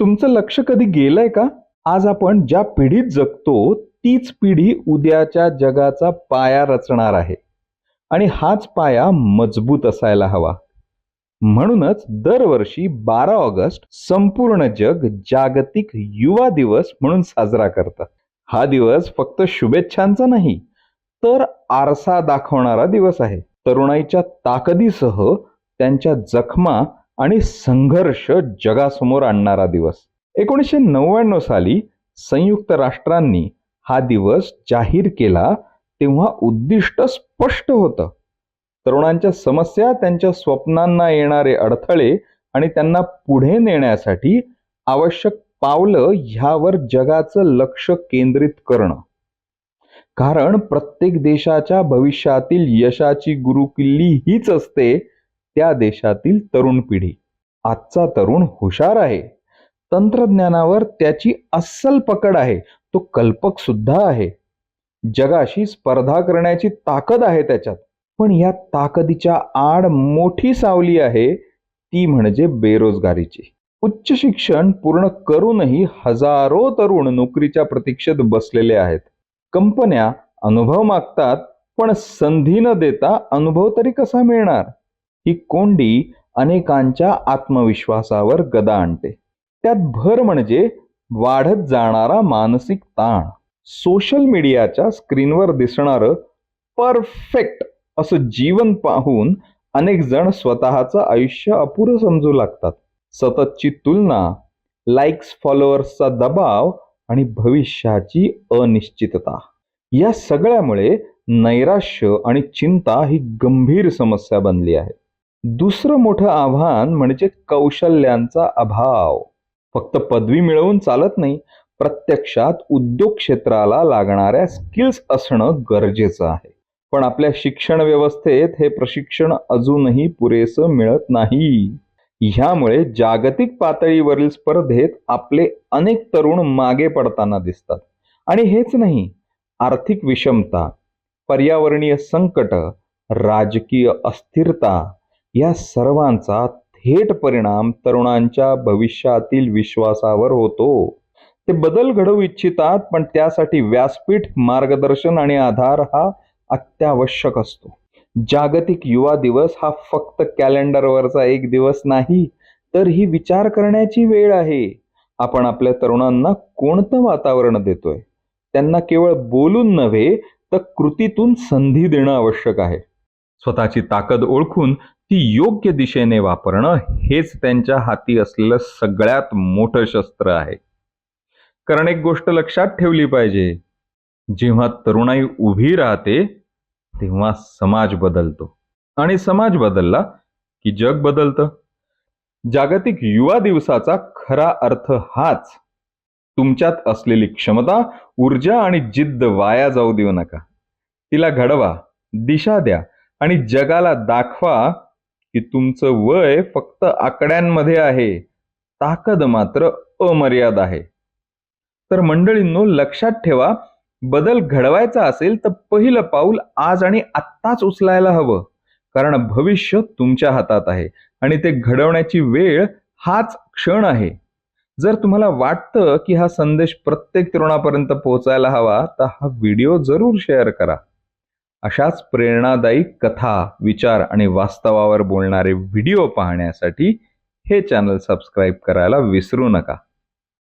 तुमचं लक्ष कधी गेलंय का? आज आपण ज्या पिढीत जगतो तीच पिढी उद्याच्या जगाचा पाया रचणार आहे. आणि हाच पाया मजबूत असायला हवा. म्हणूनच दरवर्षी बारा ऑगस्ट संपूर्ण जग जागतिक युवा दिवस म्हणून साजरा करतात हा दिवस फक्त शुभेच्छांचा नाही तर आरसा दाखवणारा दिवस आहे. तरुणाईच्या ताकदीसह त्यांच्या जखमा आणि संघर्ष जगासमोर आणणारा दिवस. एकोणीसशे नव्याण्णव साली संयुक्त राष्ट्रांनी हा दिवस जाहीर केला तेव्हा उद्दिष्ट स्पष्ट होतं. तरुणांच्या समस्या त्यांच्या स्वप्नांना येणारे अडथळे आणि त्यांना पुढे नेण्यासाठी आवश्यक पावलं ह्यावर जगाचं लक्ष केंद्रित करणं. कारण प्रत्येक देशाच्या भविष्यातील यशाची गुरुकिल्ली हीच असते त्या देशातील तरुण पिढी. आजचा तरुण हुशार आहे. तंत्रज्ञानावर त्याची अस्सल पकड आहे. तो कल्पक सुद्धा आहे. जगाशी स्पर्धा करण्याची ताकद आहे त्याच्यात. पण या ताकदीच्या आड मोठी सावली आहे ती म्हणजे बेरोजगारीची. उच्च शिक्षण पूर्ण करूनही हजारो तरुण नोकरीच्या प्रतीक्षेत बसलेले आहेत. कंपन्या अनुभव मागतात पण संधी न देता अनुभव तरी कसा मिळणार? ही कोंडी अनेकांच्या आत्मविश्वासावर गदा आणते. त्यात भर म्हणजे वाढत जाणारा मानसिक ताण. सोशल मीडियाच्या स्क्रीनवर दिसणारं परफेक्ट असं जीवन पाहून अनेक जण स्वतःचं आयुष्य अपुरं समजू लागतात. सततची तुलना लाईक्स फॉलोअर्सचा दबाव आणि भविष्याची अनिश्चितता. या सगळ्यामुळे नैराश्य आणि चिंता ही गंभीर समस्या बनली आहे. दुसरं मोठं आव्हान म्हणजे कौशल्यांचा अभाव. फक्त पदवी मिळवून चालत नाही प्रत्यक्षात उद्योग क्षेत्राला लागणाऱ्या स्किल्स असणं गरजेचं आहे. पण आपल्या शिक्षण व्यवस्थेत हे प्रशिक्षण अजूनही पुरेसं मिळत नाही. ह्यामुळे जागतिक पातळीवरील स्पर्धेत आपले अनेक तरुण मागे पडताना दिसतात. आणि हेच नाही आर्थिक विषमता पर्यावरणीय संकट राजकीय अस्थिरता या सर्वांचा थेट परिणाम तरुणांच्या भविष्यातील विश्वासावर होतो. ते बदल घडवू इच्छितात पण त्यासाठी व्यासपीठ मार्गदर्शन आणि आधार हा अत्यावश्यक असतो. जागतिक युवा दिवस हा फक्त कॅलेंडरवरचा एक दिवस नाही तर ही विचार करण्याची वेळ आहे. आपण आपल्या तरुणांना कोणतं वातावरण देतोय? त्यांना केवळ बोलून नव्हे तर कृतीतून संधी देणं आवश्यक आहे. स्वतःची ताकद ओळखून ती योग्य दिशेने वापरणं हेच त्यांच्या हाती असलेलं सगळ्यात मोठं शस्त्र आहे. कारण एक गोष्ट लक्षात ठेवली पाहिजे जेव्हा तरुणाई उभी राहते तेव्हा समाज बदलतो. आणि समाज बदलला की जग बदलतं. जागतिक युवा दिवसाचा खरा अर्थ हाच. तुमच्यात असलेली क्षमता ऊर्जा आणि जिद्द वाया जाऊ देऊ नका. तिला घडवा दिशा द्या आणि जगाला दाखवा की तुमचं वय फक्त आकड्यांमध्ये आहे. ताकद मात्र अमर्याद आहे. तर मंडळींनो लक्षात ठेवा बदल घडवायचा असेल तर पहिलं पाऊल आज आणि आत्ताच उचलायला हवं. कारण भविष्य तुमच्या हातात आहे आणि ते घडवण्याची वेळ हाच क्षण आहे. जर तुम्हाला वाटतं की हा संदेश प्रत्येक तरुणापर्यंत पोहोचायला हवा तर हा व्हिडिओ जरूर शेअर करा. अशाच प्रेरणादायी कथा विचार आणि वास्तवावर बोलणारे व्हिडिओ पाहण्यासाठी हे चॅनल सबस्क्राईब करायला विसरू नका.